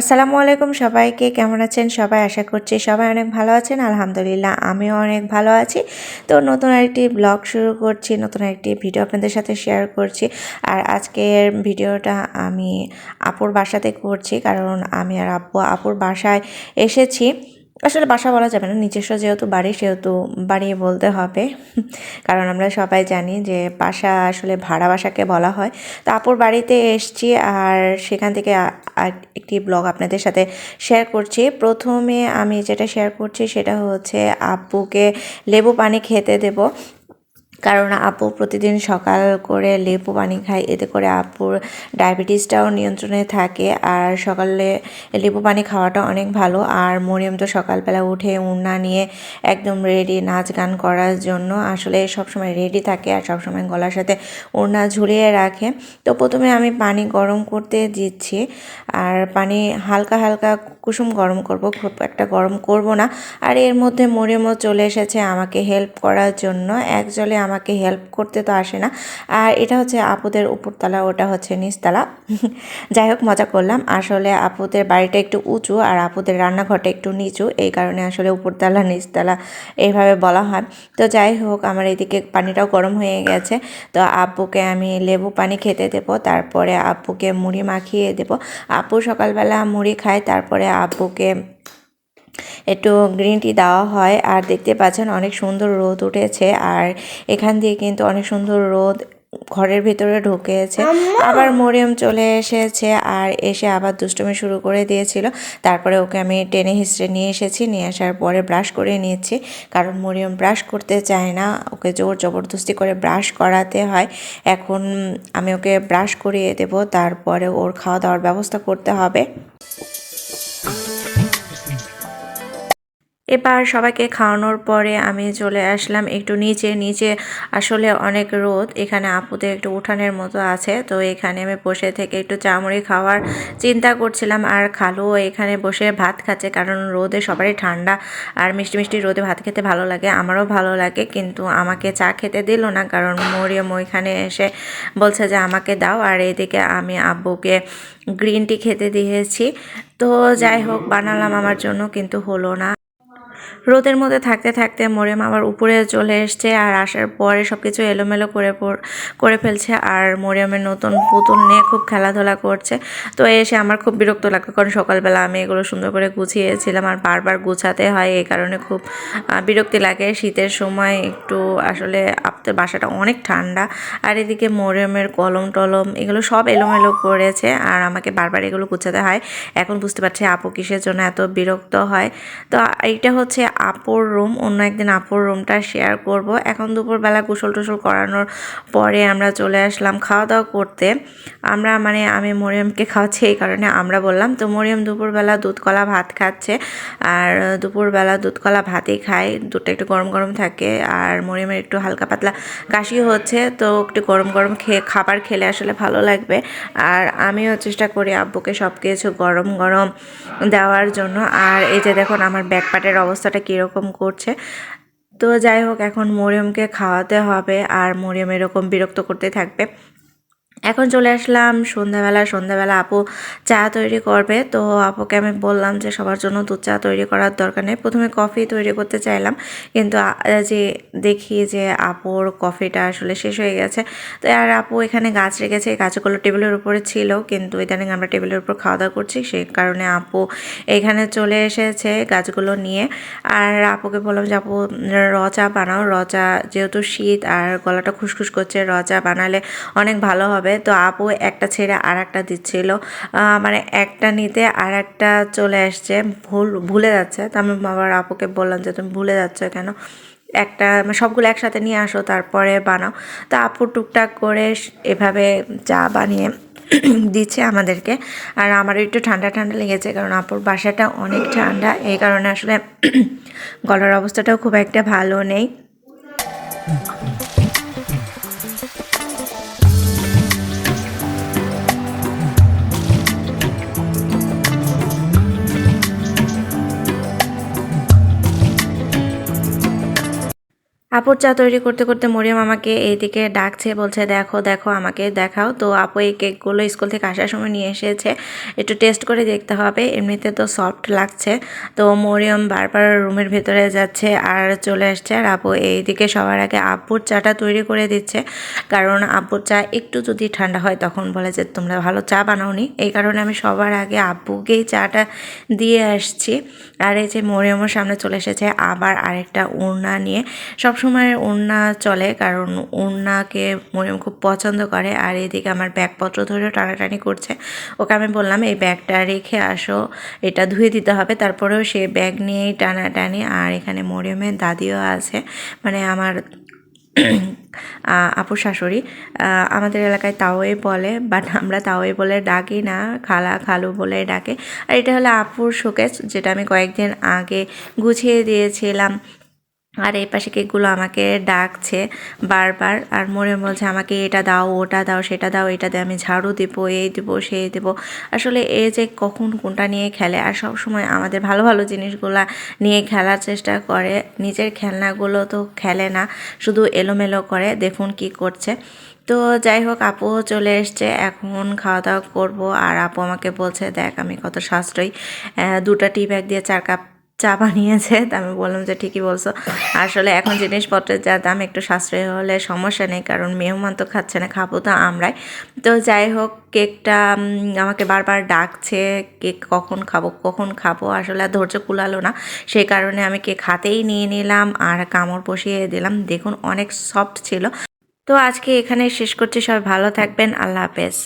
আসসালামু আলাইকুম সবাইকে, কেমন আছেন সবাই? আশা করছি সবাই অনেক ভালো আছেন। আলহামদুলিল্লাহ, আমিও অনেক ভালো আছি। তো নতুন একটি ব্লগ শুরু করছি, নতুন একটি ভিডিও আপনাদের সাথে শেয়ার করছি। আর আজকের ভিডিওটা আমি আপুর বাসাতে করছি, কারণ আমি আর আপু আপুর বাসায় এসেছি। আসলে বাসা বলা যাবে না। নিজস্ব যেহেতু বাড়ি, সেহেতু বাড়ি বলতে হবে। কারণ আমরা সবাই জানি যে বাসা আসলে ভাড়া বাসাকে বলা হয়। তো আপুর বাড়িতে এসছি আর সেখান থেকে একটি ব্লগ আপনাদের সাথে শেয়ার করছি। প্রথমে আমি যেটা শেয়ার করছি, সেটা হচ্ছে আপুকে লেবু পানি খেতে দেব। কারণ আপু প্রতিদিন সকাল করে লেবু পানি খায়, এতে করে আপুর ডায়াবেটিসটাও নিয়ন্ত্রণে থাকে। আর সকালে লেবু পানি খাওয়াটা অনেক ভালো। আর মরিয়ম তো সকালবেলা উঠে উন্না নিয়ে একদম রেডি নাচ গান করার জন্য আসলে সবসময় রেডি থাকে আর সবসময় গলার সাথে ওড়না ঝুলিয়ে রাখে। তো প্রথমে আমি পানি গরম করতে দিচ্ছি। আর পানি হালকা হালকা কুসুম গরম করব, খুব একটা গরম করব না। আর এর মধ্যে মরিয়মও চলে এসেছে আমাকে হেল্প করার জন্য। এক জলে আমাকে হেল্প করতে তো আসে না। আর এটা হচ্ছে আপুদের উপরতলা, ওটা হচ্ছে নিচতলা। যাই হোক, মজা করলাম। আসলে আপুদের বাড়িটা একটু উঁচু আর আপুদের রান্নাঘরটা একটু নিচু। এই কারণে আসলে উপরতলা, নিচতলা এইভাবে বলা হয়। তো যাই হোক, আমার এদিকে পানিটাও গরম হয়ে গেছে। তো আব্বুকে আমি লেবু পানি খেতে দেবো, তারপরে আব্বুকে মুড়ি মাখিয়ে দেবো। আপু সকালবেলা মুড়ি খায়, তারপরে আব্বুকে একটু গ্রিন টি দেওয়া হয়। আর দেখতে পাচ্ছেন অনেক সুন্দর রোদ উঠেছে। আর এখান দিয়ে কিন্তু অনেক সুন্দর রোদ ঘরের ভিতরে ঢুকেছে। আবার মরিয়ম চলে এসেছে আর এসে আবার দুষ্টুমি শুরু করে দিয়েছিল। তারপরে ওকে আমি টেনে হিসড়ে নিয়ে এসেছি। নিয়ে আসার পরে ব্রাশ করে নিয়েছি। কারণ মরিয়ম ব্রাশ করতে চায় না। ওকে জোর জবরদস্তি করে ব্রাশ করাতে হয়। এখন আমি ওকে ব্রাশ করিয়ে দেবো। তারপরে ওর খাওয়া দাওয়ার ব্যবস্থা করতে হবে। এবার সবাইকে খাওয়ানোর পরে আমি চলে আসলাম একটু নিচে নিচে আসলে অনেক রোদ। এখানে আপুদের একটু উঠানের মতো আছে। তো এখানে আমি বসে থেকে একটু চামড়ি খাওয়ার চিন্তা করছিলাম। আর খালু এখানে বসে ভাত খাচ্ছে কারণ রোদে সবারই ঠান্ডা। আর মিষ্টি মিষ্টি রোদে ভাত খেতে ভালো লাগে, আমারও ভালো লাগে। কিন্তু আমাকে চা খেতে দিল না কারণ মরিয়ম ওইখানে এসে বলছে যে আমাকে দাও। আর এদিকে আমি আব্বুকে গ্রিন টি খেতে দিয়েছি। তো যাই হোক, বানালাম আমার জন্য, কিন্তু হলো না। রোদের মধ্যে থাকতে থাকতে মরিয়াম আবার উপরে চলে এসছে আর আসার পরে সব কিছু এলোমেলো করে করে ফেলছে আর মরিয়ামের নতুন পুতুল নিয়ে খুব খেলাধুলা করছে। তো এসে আমার খুব বিরক্ত লাগে কারণ সকালবেলা আমি এগুলো সুন্দর করে গুছিয়েছিলাম আর বারবার গুছাতে হয়, এই কারণে খুব বিরক্তি লাগে। শীতের সময় একটু আসলে আপনার বাসাটা অনেক ঠান্ডা। আর এদিকে মরিয়মের কলম টলম এগুলো সব এলোমেলো করেছে আর আমাকে বারবার এগুলো গুছাতে হয়। এখন বুঝতে পারছি আপু কিসের জন্য এত বিরক্ত হয়। তো এইটা হচ্ছে আপুর রুম অন্য একদিন আপুর রুমটা শেয়ার করব। এখন দুপুরবেলা গোসল টোসল করানোর পরে আমরা চলে আসলাম খাওয়া দাওয়া করতে। আমরা মানে আমি মরিয়মকে খাওয়াচ্ছি এই কারণে আমরা বললাম, তো মরিয়ম দুপুরবেলা দুধ কলা ভাত খাচ্ছে। আর দুপুরবেলা দুধ কলা ভাতই খায়। দুধটা একটু গরম গরম থাকে আর মরিয়মের একটু হালকা পাতলা কাশি হচ্ছে, তো একটু গরম গরম খেয়ে, খাবার খেলে আসলে ভালো লাগবে। আর আমিও চেষ্টা করি আব্বুকে সব কিছু গরম গরম দেওয়ার জন্য। আর এই যে দেখুন, আমার ব্যাকপাটের অবস্থাটা কীরকম করছে। তো যাই হোক, এখন মরিয়মকে খাওয়াতে হবে, আর মরিয়ম এরকম বিরক্ত করতে থাকবে। এখন চলে আসলাম। সন্ধ্যাবেলা সন্ধ্যাবেলা আপু চা তৈরি করবে। তো আপুকে আমি বললাম যে সবার জন্য দুধ চা তৈরি করার দরকার নেই। প্রথমে কফি তৈরি করতে চাইলাম। কিন্তু যে দেখি যে আপুর কফিটা আসলে শেষ হয়ে গেছে। তো আর আপু এখানে গাছ রেখেছে। এই গাছগুলো টেবিলের উপরে ছিল। কিন্তু ইদানিং আমরা টেবিলের উপর খাওয়া দাওয়া করছি। সেই কারণে আপু এখানে চলে এসেছে গাছগুলো নিয়ে। আর আপুকে বললাম যে, আপু, র চা বানাও। র চা যেহেতু শীত আর গলাটা খুসখুস করছে, র চা বানালে অনেক ভালো হবে। তো আপু একটা ছেড়ে আর একটা দিচ্ছিল মানে একটা নিতে আর একটা চলে আসছে। ভুল, ভুলে যাচ্ছে। তো আমি আবার আপুকে বললাম যে, তুমি ভুলে যাচ্ছ কেন? একটা মানে সবগুলো একসাথে নিয়ে আসো, তারপরে বানাও। তো আপু টুকটাক করে এভাবে চা বানিয়ে দিচ্ছে আমাদেরকে। আর আমার একটু ঠান্ডা ঠান্ডা লেগেছে, কারণ আপুর বাসাটা অনেক ঠান্ডা। এই কারণে আসলে গলার অবস্থাটাও খুব একটা ভালো নেই। আপুর চা তৈরি করতে করতে মরিয়ম আমাকে এইদিকে ডাকছে, বলছে, দেখো দেখো, আমাকে দেখাও। তো আপু এই কেকগুলো স্কুল থেকে আসার সময় নিয়ে এসেছে। একটু টেস্ট করে দেখতে হবে, এমনিতে তো সফট লাগছে। তো মরিয়ম বারবার রুমের ভেতরে যাচ্ছে আর চলে আসছে। আর আপু এইদিকে সবার আগে আব্বুর চাটা তৈরি করে দিচ্ছে। কারণ আব্বুর চা একটু যদি ঠান্ডা হয় তখন বলে যে, তোমরা ভালো চা বানাওনি। এই কারণে আমি সবার আগে আব্বুকেই চাটা দিয়ে আসছি। আর এই যে মরিয়মের সামনে চলে এসেছে আবার আরেকটা ওড়না নিয়ে। সবসময় ওড়না চলে, কারণ ওড়নাকে মরিয়ম খুব পছন্দ করে, আর এদিকে আমার ব্যাগপত্র ধরে টানাটানি করছে। ওকে আমি বললাম, এই ব্যাগটা রেখে আসো, এটা ধুয়ে দিতে হবে। তারপরেও সে ব্যাগ নিয়েই টানাটানি, আর এখানে মরিয়মের দাদিও আছে মানে আমার আপুর শাশুড়ি। আমাদের এলাকায় তাওই বলে, বাট আমরা তাওই বলে ডাকি না, খালা খালু বলে ডাকে। আর এটা হলো আপুর শোকেস, যেটা আমি কয়েকদিন আগে গুছিয়ে দিয়েছিলাম। আর এই পাশে কেকগুলো আমাকে ডাকছে বারবার আর মনে বলছে আমাকে এটা দাও, ওটা দাও, সেটা দাও এটা দিয়ে আমি ঝাড়ু দেবো, এই দেবো, সেই দেবো। আসলে এ যে কখন কোনটা নিয়ে খেলে আর সব সময় আমাদের ভালো ভালো জিনিসগুলো নিয়ে খেলার চেষ্টা করে, নিজের খেলনাগুলো তো খেলে না, শুধু এলোমেলো করে দেখুন কি করছে। তো যাই হোক আপুও চলে এসছে, এখন খাওয়া দাওয়া করব আর আপু আমাকে বলছে, দেখ আমি কত সাশ্রয়ী। দুটা টি ব্যাগ দিয়ে চার কাপ চা বানিয়েছে, তা আমি বললাম যে ঠিকই বলছো। আসলে এখন জিনিসপত্রের যা দাম একটু সাশ্রয়ী হলে সমস্যা নেই, কারণ মেহমান তো খাচ্ছে না, খাব তো আমরাই। তো যাই হোক, কেকটা আমাকে বারবার ডাকছে, কেক কখন খাব কখন খাব, আসলে আর ধৈর্য কুলালো না। সেই কারণে আমি কেক হাতেই নিয়ে নিলাম আর কামড় বসিয়ে দিলাম। দেখুন, অনেক সফট ছিল। তো আজকে এখানে শেষ করছি, সবাই ভালো থাকবেন, আল্লাহ হাফেজ।